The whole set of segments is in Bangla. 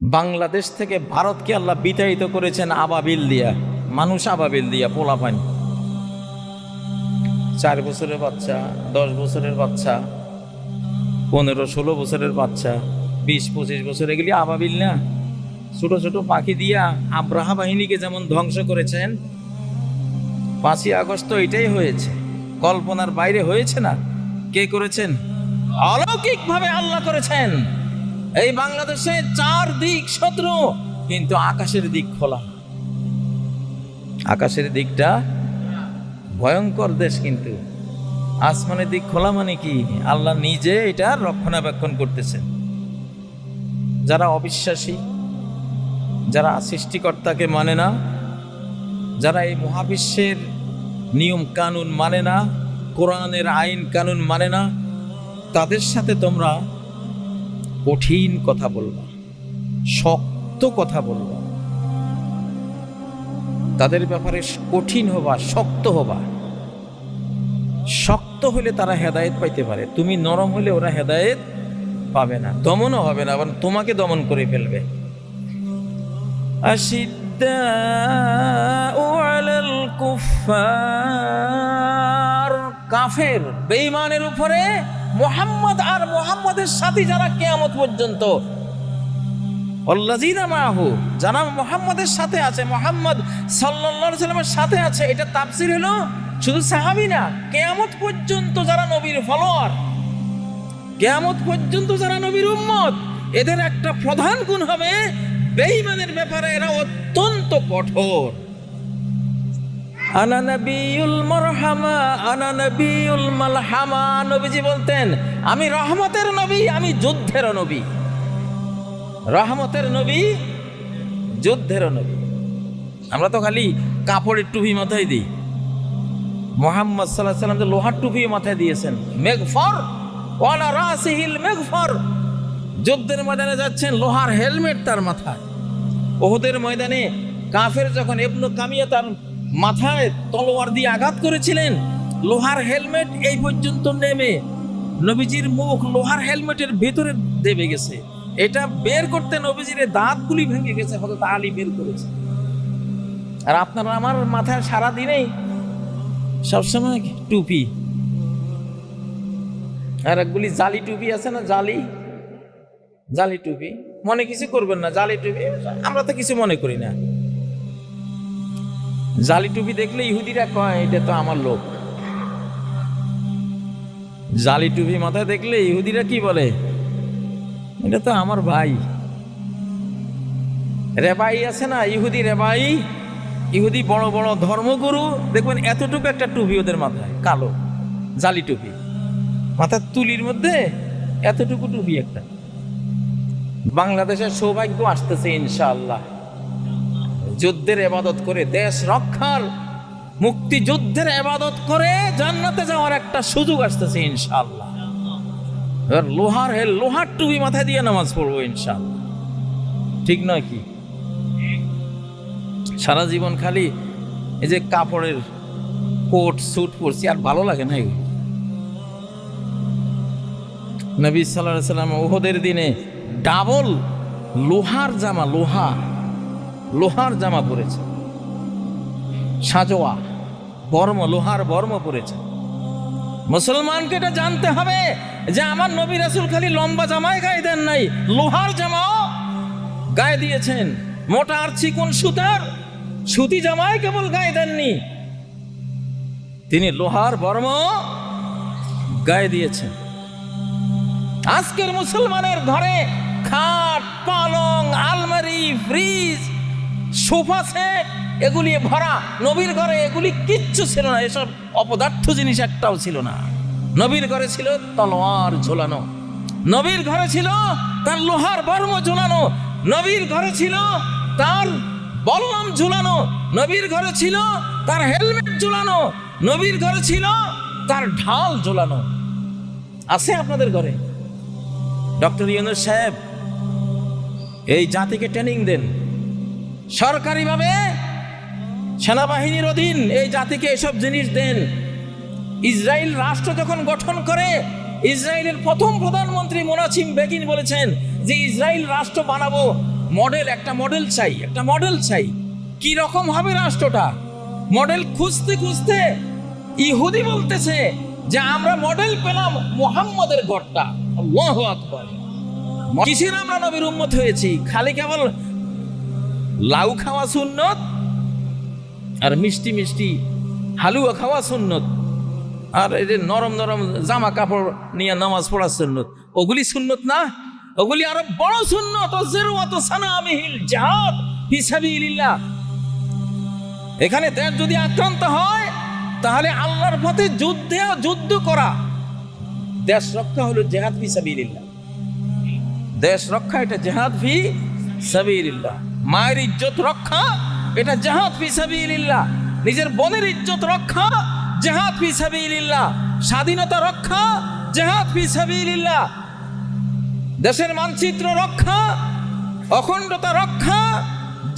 বাংলাদেশ থেকে ভারতকে আল্লাহ বিতাড়িত করেছেন আবাবিল দিয়া। মানুষ আবাবিল দিয়া, পোলা পানি। চার বছরের বাচ্চা, দশ বছরের বাচ্চা, পনেরো, ষোলো বছরের বাচ্চা, বিশ, পঁচিশ বছর, এগুলি আবাবিল না। ছোট ছোট পাখি দিয়া আব্রাহা বাহিনীকে যেমন ধ্বংস করেছেন, পাঁচই আগস্ট এটাই হয়েছে। কল্পনার বাইরে হয়েছে না। কে করেছেন? অলৌকিকভাবে আল্লাহ করেছেন। এই বাংলাদেশে চার দিক শত্রু, কিন্তু আকাশের দিক খোলা। আকাশের দিকটা ভয়ঙ্কর দেশ কিন্তু। আসমানের দিক খোলা মানে কি? আল্লাহ নিজে এটা রক্ষণাবেক্ষণ করতেছেন। যারা অবিশ্বাসী, যারা সৃষ্টিকর্তাকে মানে না, যারা এই মহাবিশ্বের নিয়ম কানুন মানে না, কোরআনের আইন কানুন মানে না, তাদের সাথে তোমরা কঠিন কথা বলল শক্ত কথা বলল তাদের ব্যাপারে কঠিন হবা, শক্ত হবা। শক্ত হলে তারা হেদায়েত পাইতে পারে, তুমি নরম হলে ওরা হেদায়েত পাবে না, দমনও হবে না কারণ তোমাকে দমন করে ফেলবে। কাফের বেইমানের উপরে মোহাম্মদ আর মোহাম্মদের সাথে যারা কেয়ামত পর্যন্ত। অল্লাজিনা মাহু যারা মোহাম্মদের সাথে আছে, মোহাম্মদ সাল্লাল্লাহু সাল্লামের সাথে আছে, এটা তাফসীর হলো শুধু সাহাবী না, কেয়ামত পর্যন্ত যারা নবীর ফলোয়ার, কেয়ামত পর্যন্ত যারা নবীর উম্মত, এদের একটা প্রধান গুণ হবে, বেঈমানের ব্যাপারে এরা অত্যন্ত কঠোর। আনা নবিউল মারহামা, আনা নবিউল মালহামা। নবীজি বলতেন, আমি রহমতের নবী, আমি যুদ্ধের নবী। রহমতের নবী যুদ্ধের নবী। আমরা তো খালি কাপড়ের টুপি মাথায় দিই। মোহাম্মদ সাল্লাহ সাল্লাম যে লোহার টুপি মাথায় দিয়েছেন মেঘফর ওয়ালা রাসিহিল মেঘফর যুদ্ধের ময়দানে যাচ্ছেন, লোহার হেলমেট তার মাথায়। ওহুদের ময়দানে কাফের যখন এবনু কামিয়া তার মাথায় তলোয়ার দিয়ে আঘাত করেছিলেন। লোহার হেলমেট এই পর্যন্ত নেমে নবীজির মুখ লোহার হেলমেটের ভেতরে দেবে গেছে। এটা বের করতে নবীজির দাঁতগুলি ভেঙে গেছে হয়তো আলী বের করেছে। আর আপনার আমার মাথায় সারা দিনেই সবসময় টুপি? আর একগুলি জালি টুপি আছে না, জালি? জালি টুপি। মনে কিছু করবেন না, জালি টুপি? আমরা তো কিছু মনে করি না। জালি টুপি দেখলে ইহুদিরা কয়, এটা তো আমার লোক। জালি টুপি মাথায় দেখলে ইহুদিরা কি বলে, এটা তো আমার ভাই। রেবাই আছে না, ইহুদি রেবাই? ইহুদি বড় বড় ধর্মগুরু, দেখবেন এতটুকু একটা টুপি ওদের মাথায়, কালো, জালি টুপি। মাথার তুলির মধ্যে এতটুকু টুপি একটা। বাংলাদেশের সৌভাগ্য আসতেছে ইনশাআল্লাহ। যুদ্ধের এবাদত করে, দেশ রক্ষার, মুক্তিযুদ্ধের এবাদত করে জান্নাতে যাওয়ার একটা সুযোগ আসতেছে ইনশাল্লাহ এবার লোহার হে, লোহার টুপি মাথায় দিয়ে নামাজ পড়ব ইনশাল্লাহ ঠিক নয় কি? সারা জীবন খালি এই যে কাপড়ের কোট, স্যুট পরছি, আর ভালো লাগে না এগুলো। নবী সাল্লাহ সাল্লাম ওহদের দিনে ডাবল লোহার জামা, লোহা লোহার জামা পরেছে। সাজোয়া, বর্ম, লোহার বর্ম পরেছে। মুসলমানকে এটা জানতে হবে যে আমার নবী রাসুল খালি লম্বা জামাই গায়ে দেন নাই, লোহার জামাও গায়ে দিয়েছেন। মোটা আর চিকন সুতার? সুতি জামাই কেবল গায়ে দেননি। তিনি লোহার বর্ম গায়ে দিয়েছেন। আজকের মুসলমানের ঘরে খাট, পালং, আলমারি, ফ্রিজ সোফা সেট, এগুলি ভরা। নবীর ঘরে এগুলি কিচ্ছু ছিল না, এসব অপদার্থ জিনিস একটাও ছিল না। নবীর ঘরে ছিল তলোয়ার ঝোলানো। নবীর ঘরে ছিল তার লোহার বর্ম ঝোলানো। নবীর ঘরে ছিল তার বল্লম ঝুলানো। নবীর ঘরে ছিল তার হেলমেট ঝুলানো। নবীর ঘরে ছিল তার ঢাল ঝোলানো। আছে আপনাদের ঘরে? ডক্টর ইউনুস সাহেব, এই জাতিকে ট্রেনিং দেন। সরকারিভাবে সেনাবাহিনীর অধীন এই জাতিকে এসব জিনিস দেন। ইসরায়েল রাষ্ট্র যখন গঠন করে, ইসরায়েলের প্রথম প্রধানমন্ত্রী মোনাচিম বেগিন বলেছেন যে, ইসরায়েল রাষ্ট্র বানাবো, মডেল, একটা মডেল চাই, একটা মডেল চাই। কি রকম হবে রাষ্ট্রটা? মডেল খুঁজতে খুঁজতে ইহুদি বলতেছে যে, আমরা মডেল পেলাম মোহাম্মদের ঘরটা। কিসের আমরা নবীর উম্মত হয়েছি? খালি কেবল লাউ খাওয়া সুন্নত আর মিষ্টি মিষ্টি হালুয়া খাওয়া সুন্নত। আর এই যে নরম নরম জামা কাপড় নিয়ে নামাজ পড়া সুন্নত। ওগুলি সুন্নত না? ওগুলি আরও বড় সুন্নত। এখানে দেশ যদি আক্রান্ত হয়, তাহলে আল্লাহর পথে যুদ্ধে যুদ্ধ করা। দেশ রক্ষা হলো জেহাদ ফি সাবিলিল্লাহ। দেশ রক্ষা এটা জেহাদ ফি সাবিলিল্লাহ। মায়ের ইজ্জত রক্ষা, এটা জেহাদ ফি সাবিলিল্লাহ। নিজের বোনের ইজ্জত রক্ষা জেহাদ ফি সাবিলিল্লাহ। স্বাধীনতা রক্ষা জেহাদ ফি সাবিলিল্লাহ। দেশের মানচিত্র রক্ষা, অখণ্ডতা রক্ষা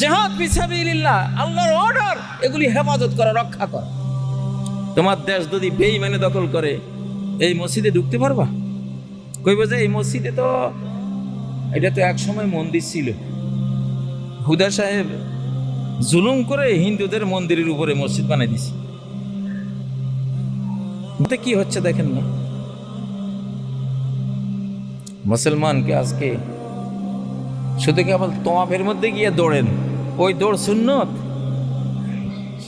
জেহাদ ফি সাবিলিল্লাহ। আল্লাহর অর্ডার এগুলি হেফাজত করা, রক্ষা করা। তোমার দেশ যদি বেইমানে দখল করে, এই মসজিদে ঢুকতে পারবা? কইব যে এই মসজিদে তো, এটা তো এক সময় মন্দির ছিল। হুদা সাহেব জুলুম করে হিন্দুদের মন্দিরের উপরে মসজিদ বানাই দিছে। কি হচ্ছে দেখেন না? মুসলমানকে আজকে শুধু কেবল তোমাপের মধ্যে গিয়ে দৌড়েন? ওই দৌড় সুন্নত?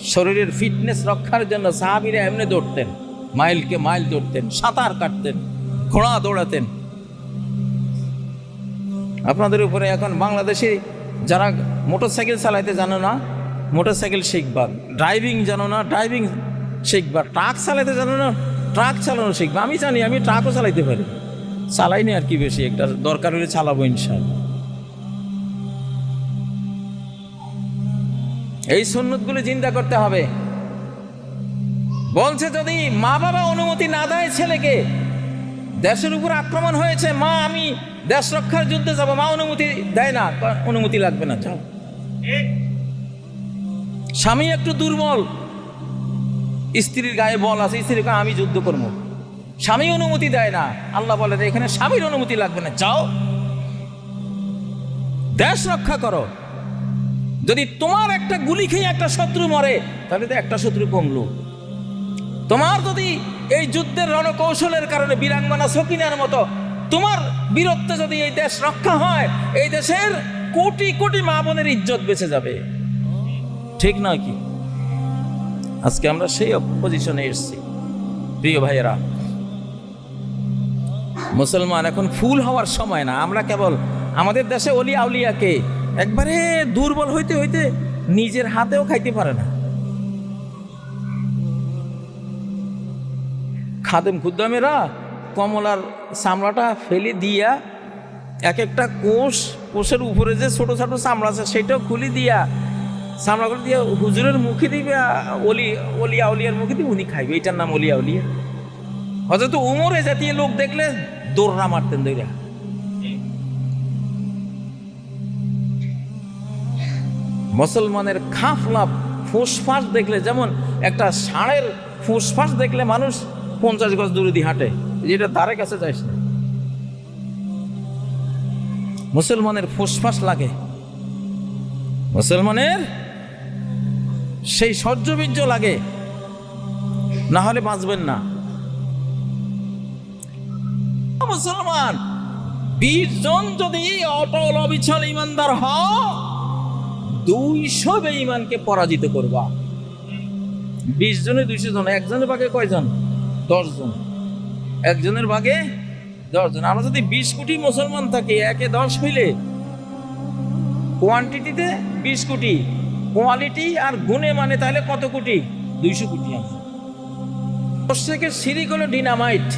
শরীরের ফিটনেস রক্ষার জন্য সাহাবিরা এমনি দৌড়তেন। মাইলকে মাইল দৌড়তেন, সাঁতার কাটতেন, ঘোড়া দৌড়াতেন। আপনাদের উপরে এখন বাংলাদেশে যারা মোটরসাইকেল চালাইতে জানো না, মোটরসাইকেল শিখবা ড্রাইভিং জানো না ড্রাইভিং শিখবা ট্রাক চালাইতে জানো না ট্রাক চালানো শিখবা। আমি জানি, আমি ট্রাকও চালাইতে পারি। চালাইনি আর কি বেশি, একটা দরকার হলে চালাবো ইনশাল্লাহ এই সুন্নতগুলো চিন্তা করতে হবে। বলছে যদি মা বাবা অনুমতি না দেয় ছেলেকে দেশের উপর আক্রমণ হয়েছে মা আমি দেশ রক্ষার যুদ্ধে যাব মা অনুমতি দেয় না অনুমতি লাগবে না যাও। স্বামী একটু দুর্বল স্ত্রীর গায়ে বল আছে স্ত্রীর কয়, আমি যুদ্ধ করব। স্বামী অনুমতি দেয় না আল্লাহ বলে এখানে স্বামীর অনুমতি লাগবে না যাও। দেশ রক্ষা করো। যদি তোমার একটা গুলি খেয়ে একটা শত্রু মরে তাহলে তো একটা শত্রু কমলো। তোমার যদি এই যুদ্ধের রণকৌশলের কারণে বীরাঙ্গনা সকিনার মতো তোমার বীরত্বে যদি এই দেশ রক্ষা হয়, এই দেশের কোটি কোটি মা বোনের ইজ্জত বেঁচে যাবে। ঠিক নয় কি? আজকে আমরা সেই পজিশনে এসেছি। প্রিয় ভাইয়েরা, মুসলমান এখন ফুল হওয়ার সময় না। আমরা কেবল আমাদের দেশে অলি আউলিয়াকে একবারে দুর্বল হইতে হইতে নিজের হাতেও খাইতে পারে না। খাদেম খুদ্দামেরা কমলার চামড়াটা ফেলে দিয়া এক একটা কোষ, কোষের উপরে যে ছোট ছোট চামড়া আছে সেটাও খুলি দিয়া চামড়াগুলো দিয়ে হুজুরের মুখে দিবে, অলি অলিয়া অলিয়ার মুখে দিবে, উনি খাইবে। এটার নাম অলিয়া অলিয়া হয়তো উমরে জাতীয় লোক দেখলে দৌড়া মারতেন দৌড়া মুসলমানের খাফলা ফুসফাস দেখলে, যেমন একটা ষাঁড়ের ফুসফাস দেখলে মানুষ পঞ্চাশ গজ দূরে দিয়ে হাঁটে, যেটা ধারে কাছে যাইস না। মুসলমানের ফুসফাস লাগে। মুসলমানের সেই সহ্যবীর্য লাগে। না হলে বাঁচবেন না। মুসলমান বিশ জন যদি অটল, অবিচল ইমানদার হও, দুইশো বেঈমানকে পরাজিত করবা। বিশ জনে, দুইশো জন, একজনের ভাগে কয়জন? দশ জন একজনের ভাগে দশজন। আমরা যদি বিশ কোটি মুসলমান থাকি, একে দশ হইলে কোয়ান্টিটিতে বিশ কোটি কোয়ালিটি আর গুণে মানে তাহলে কত কোটি? দুইশো কোটি আমরা। মোশেকের সিরিক হলো ডিনামাইট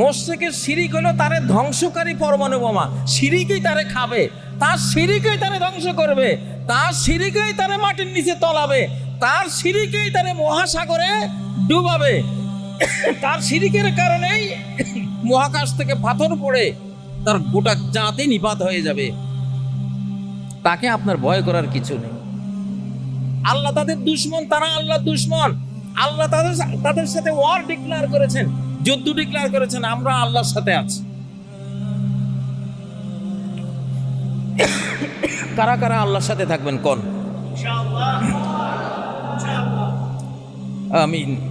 মোশেকের সিরিক হলো তারে ধ্বংসকারী পরমাণু বোমা। সিরিকেই তারে খাবে, তার সিরিকেই তারে ধ্বংস করবে, তার সিরিকেই তারে মাটির নিচে তলাবে, তার সিরিকেই তারে মহাসাগরে ডুবাবে। তার সিরিকের কারণেই মহাকাশ থেকে পাথর পড়ে তার গোটা জাতি নিপাত হয়ে যাবে। তাকে আপনার ভয় করার কিছু নেই। আল্লাহ তাদের দুশ্মন তারা আল্লাহ দুশ্মন। আল্লাহ তাদের তাদের সাথে ওয়ার ডিক্লেয়ার করেছেন যুদ্ধ ডিক্লেয়ার করেছেন আমরা আল্লাহর সাথে আছি। কারা কারা আল্লাহর সাথে থাকবেন কোন? আমিন।